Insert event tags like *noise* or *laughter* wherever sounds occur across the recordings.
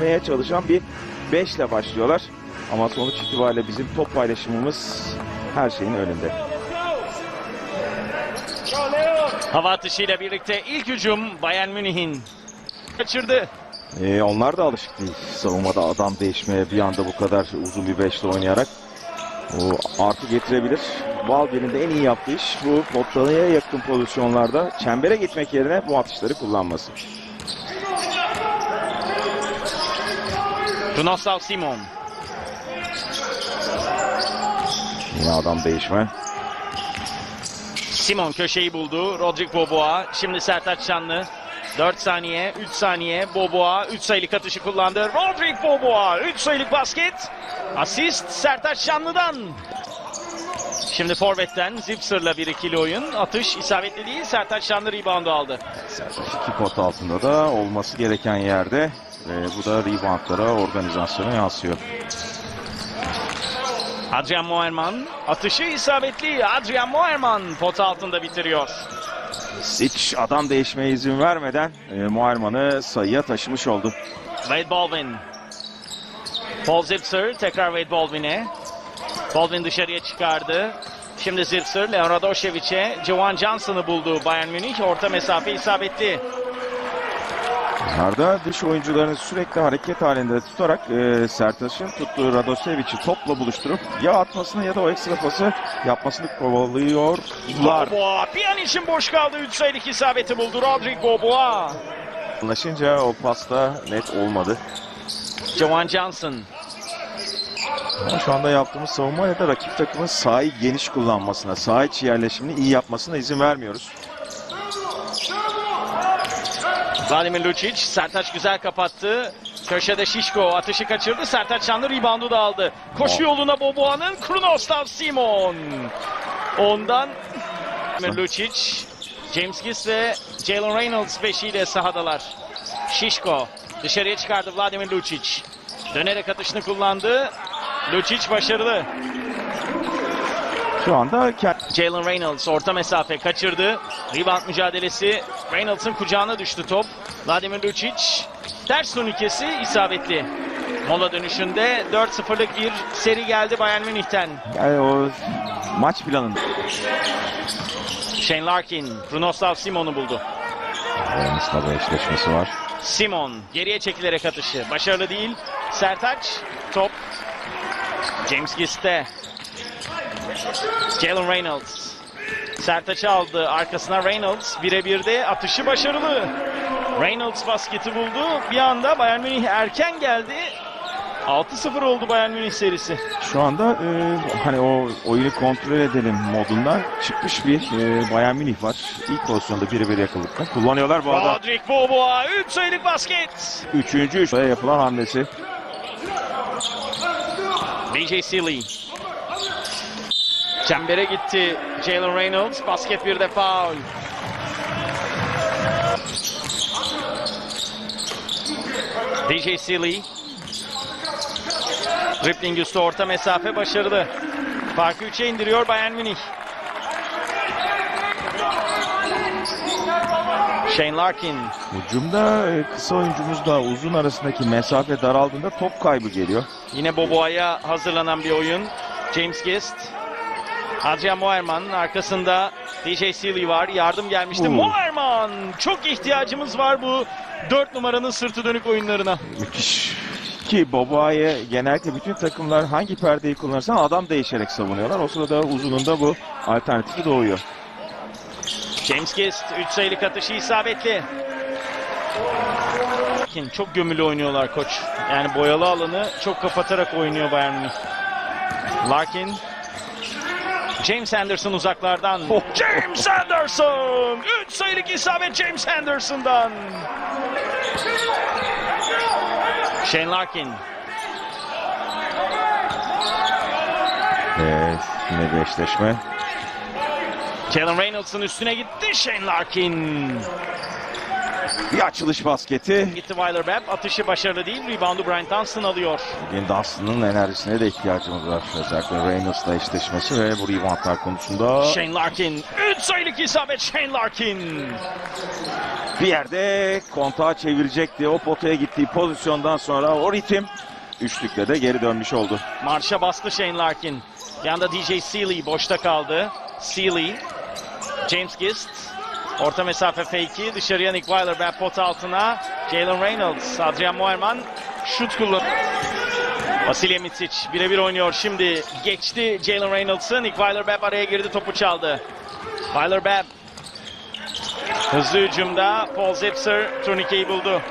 yapmaya çalışan bir 5 ile başlıyorlar. Ama sonuç itibariyle bizim top paylaşımımız her şeyin önünde. Hava atışıyla birlikte ilk hücum Bayern Münih'in kaçırdı. Ee, onlar da alışık değil savunmada adam değişmeye bir anda bu kadar uzun bir beşli oynayarak. O artı getirebilir. Valver'in de en iyi yaptığı iş bu potaya yakın pozisyonlarda çembere gitmek yerine bu atışları kullanması. Runoslav Simon. Yine adam değişme. Simon köşeyi buldu. Rodrik Boboa. Şimdi Sertaç Şanlı. 4 saniye, 3 saniye. Boboa 3 sayılık atışı kullandı. Rodrik Boboa 3 sayılık basket. Asist Sertaç Şanlı'dan. Şimdi Forvet'ten Zipser'la bir ikili oyun. Atış isabetli değil. Sertaç Şanlı reboundu aldı. Sertaç iki pot altında da olması gereken yerde. Ve bu da reboundlara, organizasyona yansıyor. Adrian Moerman atışı isabetli. Adrian Moerman pot altında bitiriyor. Hiç adam değişmeye izin vermeden e, Muayman'ı sayıya taşımış oldu. Wade Baldwin. Paul Zipser tekrar Wade Baldwin'e. Baldwin dışarıya çıkardı. Şimdi Zipser, Leon Radošević'e Jovan Johnson'ı buldu Bayern Münih. Orta mesafe isabetli. Bunlarda dış oyuncularını sürekli hareket halinde tutarak e, Sertaç'ın tuttuğu Radosevic'i topla buluşturup ya atmasını ya da o ekstra pası yapmasını kovalıyorlar. Boboa bir an için boş kaldı. 3 sayılık isabeti buldu Rodrik Boboa. Anlaşınca o pasta net olmadı. Jovan Johnson. Ama şu anda yaptığımız savunma ya da rakip takımın sahayı geniş kullanmasına, saha içi yerleşimini iyi yapmasına izin vermiyoruz. Vladimir Lucic. Sertaç güzel kapattı. Köşede Şişko atışı kaçırdı. Sertaç Şanlı reboundu da aldı. Koşu yoluna Boboa'nın Krunoslav Simon. Ondan Vladimir Lucic, James Giss ve Jalen Reynolds beşiyle sahadalar. Şişko dışarıya çıkardı Vladimir Lucic. Dönerek atışını kullandı. Lucic başarılı. Şu anda Jalen Reynolds orta mesafe kaçırdı. Rebound mücadelesi. Reynolds'ın kucağına düştü top. Vladimir Lucic ters turnikesi isabetli. Mola dönüşünde 4-0'lık bir seri geldi Bayern Münih'ten. yani o maç planında. Shane Larkin, Runoslav Simon'u buldu. Aramızda bu eşleşmesi var. Simon geriye çekilerek atışı. Başarılı değil. Sertaç top. James Gist'te. Jalen Reynolds. Sertaç'ı aldı. Arkasına Reynolds. Birebir de atışı başarılı. Reynolds basketi buldu. Bir anda Bayern Münih erken geldi. 6-0 oldu Bayern Münih serisi. Şu anda e, hani o oyunu kontrol edelim modundan çıkmış bir e, Bayern Münih var. İlk pozisyonda birebir yakaladıktan kullanıyorlar bu arada. Rodrik Boboa 3 sayılık basket. Üçüncü üçlüğe yapılan hamlesi. DJ Sealy. Çembere gitti Jalen Reynolds. Basket bir de foul. DJ Sealy. Dribbling üstü orta mesafe başarılı. Farkı 3'e indiriyor Bayern Münih. Shane Larkin. Hücumda e, kısa oyuncumuzla uzun arasındaki mesafe daraldığında top kaybı geliyor. Yine Boboa'ya hazırlanan bir oyun. James Gist. Adrian Moerman'ın arkasında DJ Sealy var. Yardım gelmişti. Oo. Moerman! Çok ihtiyacımız var bu 4 numaranın sırtı dönük oyunlarına. Müthiş. Ki Boboa'yı genellikle bütün takımlar hangi perdeyi kullanırsan adam değişerek savunuyorlar. O sırada uzununda bu alternatifi doğuyor. James Gist 3 sayılık atışı isabetli. Çok gömülü oynuyorlar koç. Yani boyalı alanı çok kapatarak oynuyor Bayern Münih. Larkin James Anderson uzaklardan. James Anderson! 3 sayılık isabet James Anderson'dan. Shane Larkin. Ve yine bir eşleşme. Jalen Reynolds'ın üstüne gitti Shane Larkin. Bir açılış basketi. Gitti Weiler Webb. Atışı başarılı değil. Reboundu Brian Dunstan alıyor. Bugün Dunstan'ın enerjisine de ihtiyacımız var. Özellikle Reynolds'la eşleşmesi ve bu reboundlar konusunda. Shane Larkin. 3 sayılık isabet Shane Larkin. bir yerde kontağı çevirecekti. O potaya gittiği pozisyondan sonra o ritim üçlükle de geri dönmüş oldu. Marşa bastı Shane Larkin. Bir anda DJ Sealy boşta kaldı. Sealy, James Gist. Orta mesafe fake'i dışarıya Nick Weiler ben pot altına. Jalen Reynolds, Adrian Moerman şut kullan. Vasilya Mitsic birebir oynuyor şimdi. Geçti Jalen Reynolds'ı. Nick Weiler Bepp araya girdi topu çaldı. Weiler Bepp hızlı hücumda Paul Zipser turnikeyi buldu.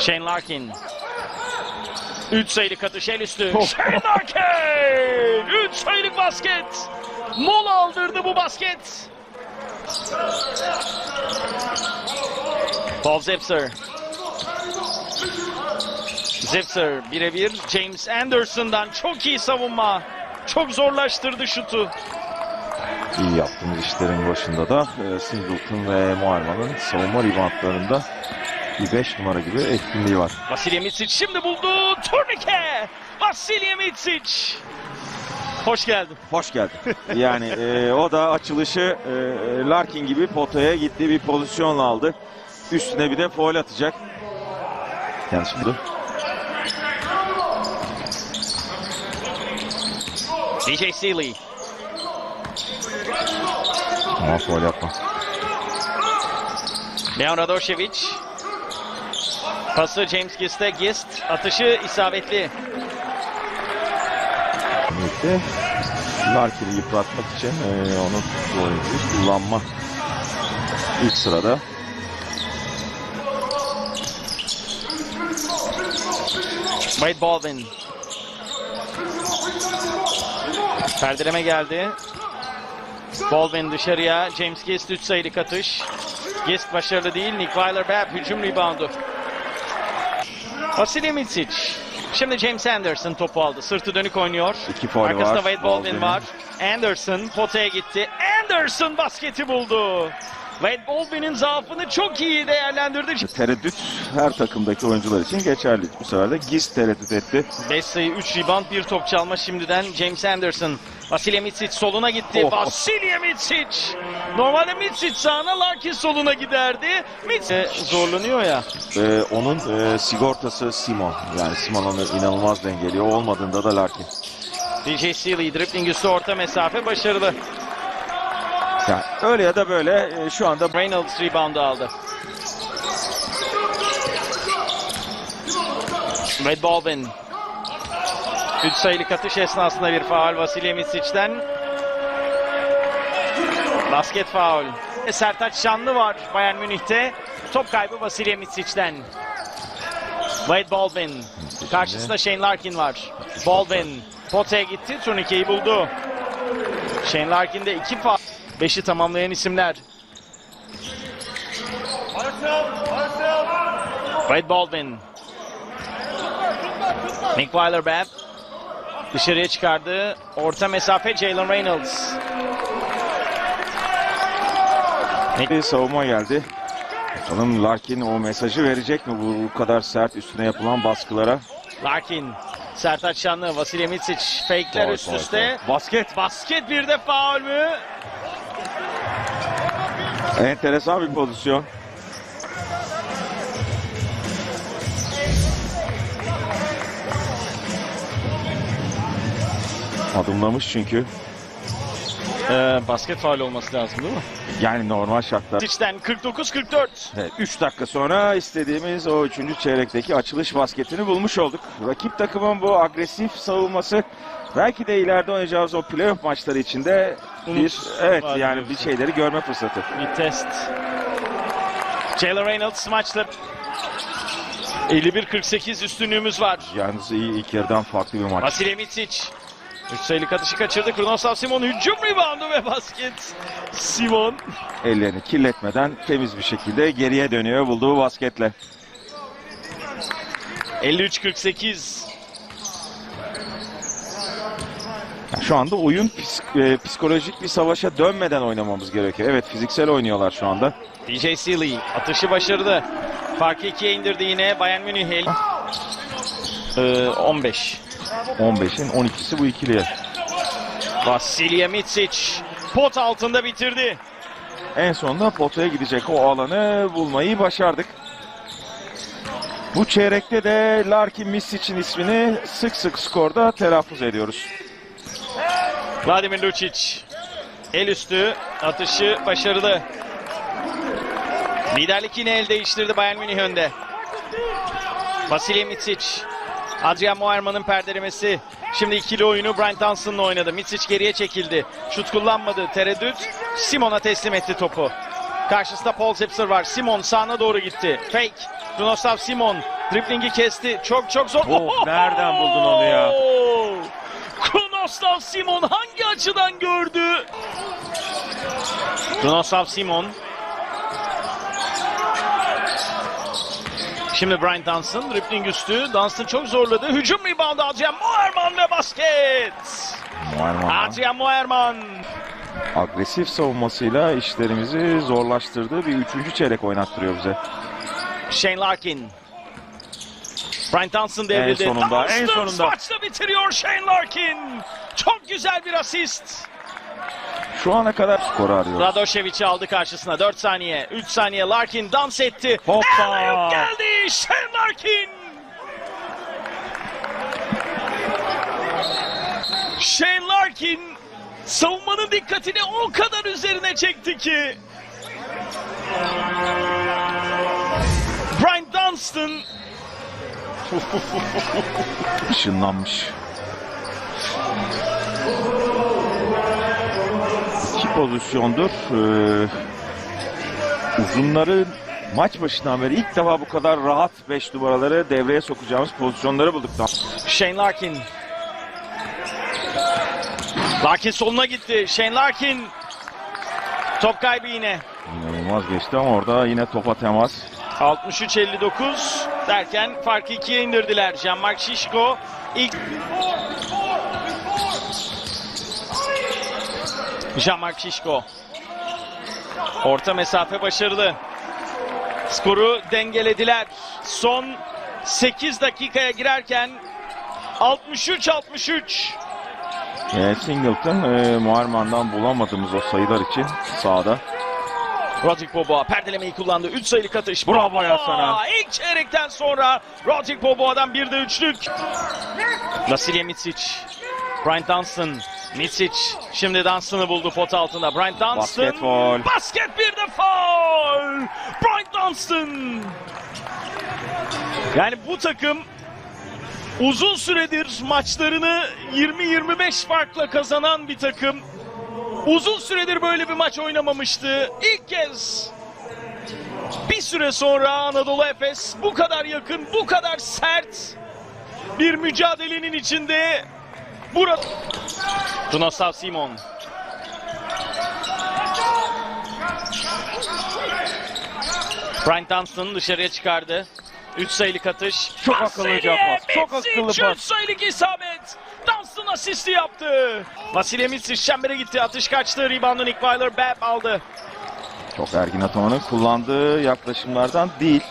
Shane Larkin. 3 sayılık atış el üstü. Shane Larkin! 3 sayılık basket. Mola aldırdı bu basket. Paul Zipser. Zipser birebir James Anderson'dan çok iyi savunma. Çok zorlaştırdı şutu. İyi yaptığımız işlerin başında da e, Singleton ve Muharman'ın savunma reboundlarında bir 5 numara gibi etkinliği var. Vasilya Mitsic şimdi buldu. Turnike. Vasilya Mitsic. Hoş geldin. Hoş geldin. Yani e, o da açılışı e, Larkin gibi potaya gittiği bir pozisyonla aldı. Üstüne bir de foul atacak. Yanlış mı? DJ Sealy. Ama foul yapma. Leon Radošević. Pası James Gist'e. Gist atışı isabetli. Birlikte Larkin'i yıpratmak için e, onu bu oyuncuyu kullanma ilk sırada. Wade Baldwin. Perdeleme geldi. Baldwin dışarıya. James Gist 3 sayılık atış. Gist başarılı değil. Nick Weiler-Bepp hücum reboundu. Vasilya Mitsic. Şimdi James Anderson topu aldı. Sırtı dönük oynuyor. İki faul Arkasında var. Wade Baldwin var. Anderson potaya gitti. Anderson basketi buldu. Wade Baldwin'in zaafını çok iyi değerlendirdi. Tereddüt her takımdaki oyuncular için geçerli. Bu sefer de Giz tereddüt etti. 5 sayı 3 rebound 1 top çalma şimdiden James Anderson. Vasilya Mitsic soluna gitti. Oh. Vasilya Mitsic. Normalde Mitsic sağına Larkin soluna giderdi. Mitsic zorlanıyor ya. Ee, onun e, sigortası Simon. Yani Simon onu inanılmaz dengeliyor. Olmadığında da Larkin. DJ Sealy dribbling üstü orta mesafe başarılı. Yani öyle ya da böyle e, şu anda Reynolds reboundu aldı. Wade Baldwin. 3 sayılık atış esnasında bir faul Vasilya Mitsic'den. Basket faul. Sertaç Şanlı var Bayern Münih'te. Top kaybı Vasilya Mitsic'den. Wade Baldwin. Karşısında Shane Larkin var. Baldwin potaya gitti. Turnikeyi buldu. Shane Larkin'de iki faul. Beşi tamamlayan isimler. Wade Baldwin. Nick Weiler-Bepp. Dışarıya çıkardı. Orta mesafe Jalen Reynolds. savunma geldi. Bakalım Larkin o mesajı verecek mi bu, kadar sert üstüne yapılan baskılara? Larkin. Sertaç Şanlı, Vasilya Mitsic. Fake'ler üst üste. Basket. Basket bir de faul mü? Enteresan bir pozisyon. Adımlamış çünkü. Ee, basket faul olması lazım değil mi? Yani normal şartlar. Mitsic'den 49-44. Evet, 3 dakika sonra istediğimiz o 3. çeyrekteki açılış basketini bulmuş olduk. Rakip takımın bu agresif savunması belki de ileride oynayacağımız o playoff maçları içinde bir Umut evet vaat yani bir şeyleri görme fırsatı. Bir test. Jalen Reynolds maçta 51-48 üstünlüğümüz var. Yalnız iyi ilk yarıdan farklı bir maç. Vasilya Mitsic. 3 sayılık atışı kaçırdı. Kurnoslav Simon hücum reboundu ve basket. Simon. Ellerini kirletmeden temiz bir şekilde geriye dönüyor bulduğu basketle. 53-48. Yani şu anda oyun e, psikolojik bir savaşa dönmeden oynamamız gerekiyor. Evet fiziksel oynuyorlar şu anda. DJ Sealy atışı başardı. Farkı ikiye indirdi yine Bayern Münih. El- Ee, 15. 15'in 12'si bu ikiliye. Vasilya Mitsic pot altında bitirdi. En sonunda potaya gidecek o alanı bulmayı başardık. Bu çeyrekte de Larkin Misic'in ismini sık sık skorda telaffuz ediyoruz. Vladimir Lucic el üstü atışı başarılı. Liderlik yine el değiştirdi Bayern Münih önde. Vasilya Mitsic, Adrian Moerman'ın perdelemesi. Şimdi ikili oyunu Brian Johnson'la oynadı. Mitsic geriye çekildi. Şut kullanmadı. Tereddüt. Simon'a teslim etti topu. Karşısında Paul Zipser var. Simon sağına doğru gitti. Fake. Dunoslav Simon driblingi kesti. Çok çok zor. Oh, nereden buldun onu ya? *laughs* Krunoslav Simon hangi açıdan gördü? Krunoslav Simon. Şimdi Brian Dunstan dribbling üstü. Dunstan çok zorladı. Hücum reboundu Adrian Moerman ve basket. Muharman Adrian Moerman. agresif savunmasıyla işlerimizi zorlaştırdığı bir üçüncü çeyrek oynattırıyor bize. Shane Larkin. Brian Dunstan devrildi. En sonunda, en Dunstan sonunda. maçta bitiriyor Shane Larkin. Çok güzel bir asist. Şu ana kadar skoru arıyoruz. Radošević'i aldı karşısına. 4 saniye. 3 saniye. Larkin dans etti. Hoppa! Geldi. Shane Larkin. Shane Larkin savunmanın dikkatini o kadar üzerine çekti ki. Brian Dunstan *laughs* Işınlanmış. İki pozisyondur. Ee, uzunları maç başından beri ilk defa bu kadar rahat 5 numaraları devreye sokacağımız pozisyonları bulduk. Shane Larkin. Larkin soluna gitti. Shane Larkin. Top kaybı yine. İnanılmaz geçti ama orada yine topa temas. 63-59 derken farkı ikiye indirdiler. Jean-Marc Şişko ilk... Jean-Marc Şişko. Orta mesafe başarılı. Skoru dengelediler. Son 8 dakikaya girerken 63-63. Ee, Singleton e, Muharman'dan bulamadığımız o sayılar için sağda. Rodrik Boboa perdelemeyi kullandı. 3 sayılık atış. Bravo ya sana. İlk çeyrekten sonra Rodrik Boboa'dan bir de üçlük. Vasilya Mitsic. Brian Dunstan. Mitsic şimdi Dunstan'ı buldu pot altında. Brian Dunstan. Basket faul. Basket bir de foul. Brian Dunstan. Yani bu takım uzun süredir maçlarını 20-25 farkla kazanan bir takım. Uzun süredir böyle bir maç oynamamıştı. İlk kez bir süre sonra Anadolu Efes bu kadar yakın, bu kadar sert bir mücadelenin içinde burada. Dunoslav Simon. Brian Dunstan dışarıya çıkardı. 3 sayılık atış. Çok akıllıca pas, çok akıllı pas. sayılık isabet. Asisti yaptı. Vasilya Mitsic çembere gitti. Atış kaçtı. Rebound'u Nick Weiler Bab aldı. Çok Ergin Ataman'ın kullandığı yaklaşımlardan değil.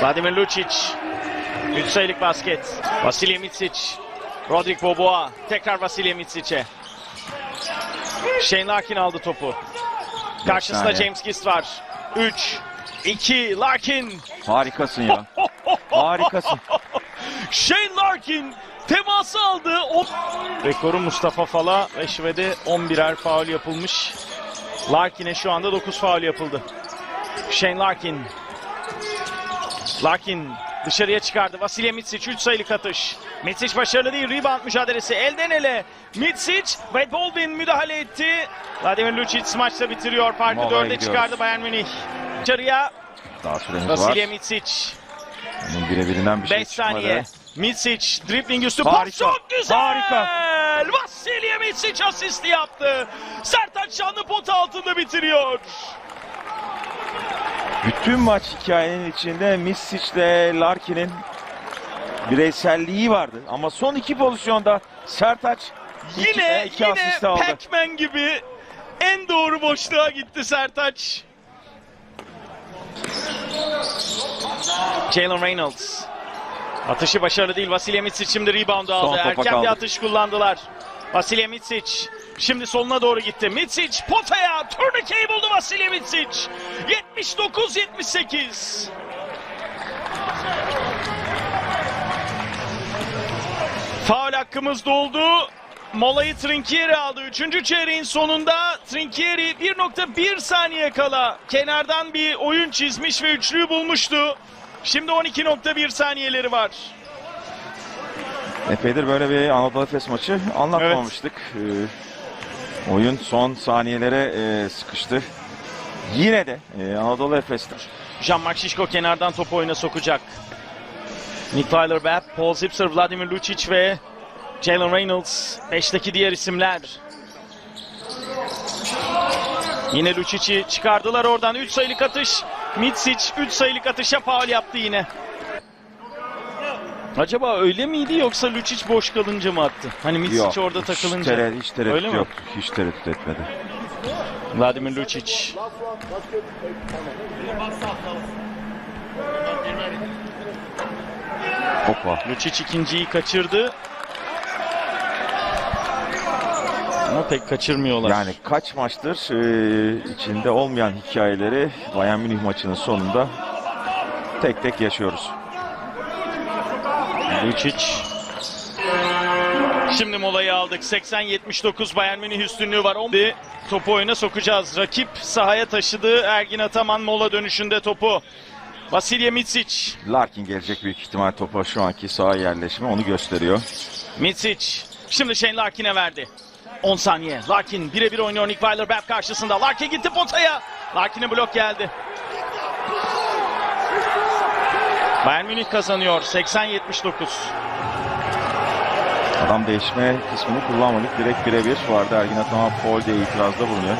Vladimir Lucic. 3 sayılık basket. Vasilya Mitsic. Rodrik Boboa. Tekrar Vasilya Mitsic'e. Shane Larkin aldı topu. Karşısında. James Gist var. 3, 2, Larkin. Harikasın ya. *laughs* Harikasın. Shane Larkin teması aldı. O... Rekoru Mustafa Fala ve Şved'e 11'er faul yapılmış. Larkin'e şu anda 9 faul yapıldı. Shane Larkin. Larkin dışarıya çıkardı. Vasilya Mitsic 3 sayılık atış. Mitsic başarılı değil. Rebound mücadelesi elden ele. Mitsic Wade Baldwin müdahale etti. Vladimir Lucic maçta bitiriyor. Farkı Molaya 4'e gidiyoruz. çıkardı Bayern Münih. Dışarıya Daha süremiz var. Vasilya Mitsic. Onun birebirinden bir şey 5 çıkmadı. saniye. Mitsic dribbling üstü pas çok güzel. harika. Vasilya Mitsic asisti yaptı. Sertaç Şanlı pot altında bitiriyor. Bütün maç hikayenin içinde Misic ile Larkin'in bireyselliği vardı. Ama son iki pozisyonda Sertaç iki, Yine iki yine asist aldı. Pac-Man gibi en doğru boşluğa gitti Sertaç. Jalen Reynolds. Atışı başarılı değil. Vasilya Mitsic şimdi rebound aldı. Erken kaldı. bir atış kullandılar. Vasilya Mitsic şimdi soluna doğru gitti. Mitsic potaya turnikeyi buldu Vasilya Mitsic. 79-78. Faul hakkımız doldu. Molayı Trinkieri aldı. Üçüncü çeyreğin sonunda Trinkieri 1.1 saniye kala kenardan bir oyun çizmiş ve üçlüyü bulmuştu. Şimdi 12.1 saniyeleri var. Epeydir böyle bir Anadolu Efes maçı anlatmamıştık. Ee, oyun son saniyelere e, sıkıştı. Yine de e, Anadolu Efes'te Jean-Marc Şişko kenardan topu oyuna sokacak. Nick Weiler-Babb, Paul Zipser, Vladimir Lucic ve Jalen Reynolds. Beşteki diğer isimler. Yine Lucic'i çıkardılar oradan. 3 sayılık atış. Mitsic 3 sayılık atışa faul yaptı yine. Acaba öyle miydi yoksa Lucic boş kalınca mı attı? Hani Mitsic yok. orada hiç takılınca. tere- hiç tereddüt Öyle mi? yok. Hiç tereddüt etmedi. Vladimir Lucic. Hoppa. Lucic ikinciyi kaçırdı. Ama pek kaçırmıyorlar. Yani kaç maçtır e, içinde olmayan hikayeleri Bayern Münih maçının sonunda tek tek yaşıyoruz. Lucic. Şimdi molayı aldık. 80-79 Bayern Münih üstünlüğü var. Bir topu oyuna sokacağız. Rakip sahaya taşıdı. Ergin Ataman mola dönüşünde topu. Vasilya Mitsic. Larkin gelecek büyük ihtimal topa şu anki saha yerleşimi onu gösteriyor. Mitsic. Şimdi Shane Larkin'e verdi. 10 saniye. Larkin birebir oynuyor Nick Weiler-Babb karşısında. Larkin gitti potaya. Larkin'e blok geldi. Bayern Münih kazanıyor. 80-79. Adam değişme kısmını kullanmadık. Direkt birebir vardı. Ergin Ataman foul itirazda bulunuyor.